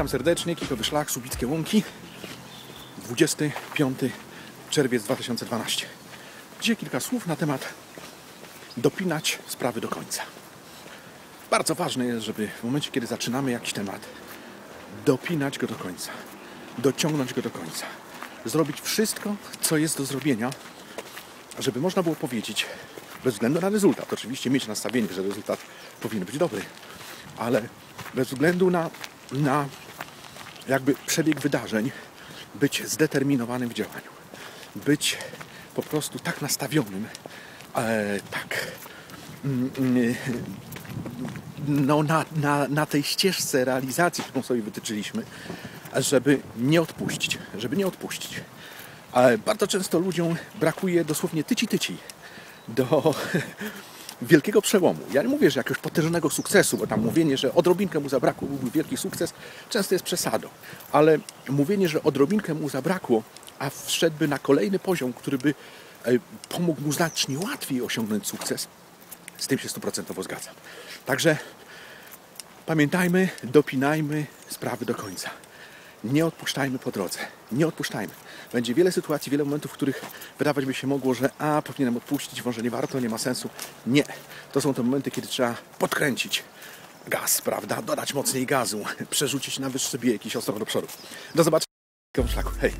Witam serdecznie, Kikowy Szlak, Subickie Łąki. 25 czerwiec 2012. Dzisiaj kilka słów na temat dopinać sprawy do końca. Bardzo ważne jest, żeby w momencie, kiedy zaczynamy jakiś temat, dopinać go do końca, dociągnąć go do końca, zrobić wszystko, co jest do zrobienia, żeby można było powiedzieć, bez względu na rezultat, oczywiście mieć nastawienie, że rezultat powinien być dobry, ale bez względu na, na jakby przebieg wydarzeń, być zdeterminowanym w działaniu, być po prostu tak nastawionym, e, tak mm, mm, no, na, na, na tej ścieżce realizacji, którą sobie wytyczyliśmy, żeby nie odpuścić, żeby nie odpuścić. Ale bardzo często ludziom brakuje dosłownie tyci-tyci do wielkiego przełomu. Ja nie mówię, że jakiegoś potężnego sukcesu, bo tam mówienie, że odrobinkę mu zabrakło, byłby wielki sukces, często jest przesadą. Ale mówienie, że odrobinkę mu zabrakło, a wszedłby na kolejny poziom, który by e, pomógł mu znacznie łatwiej osiągnąć sukces, z tym się stuprocentowo zgadzam. Także pamiętajmy, dopinajmy sprawy do końca. Nie odpuszczajmy po drodze. Nie odpuszczajmy. Będzie wiele sytuacji, wiele momentów, w których wydawać by się mogło, że a, powinienem odpuścić, może nie warto, nie ma sensu. Nie. To są te momenty, kiedy trzeba podkręcić gaz, prawda? Dodać mocniej gazu, przerzucić na wyższy bieg jakiś ostro do przodu. Do zobaczenia. Hej!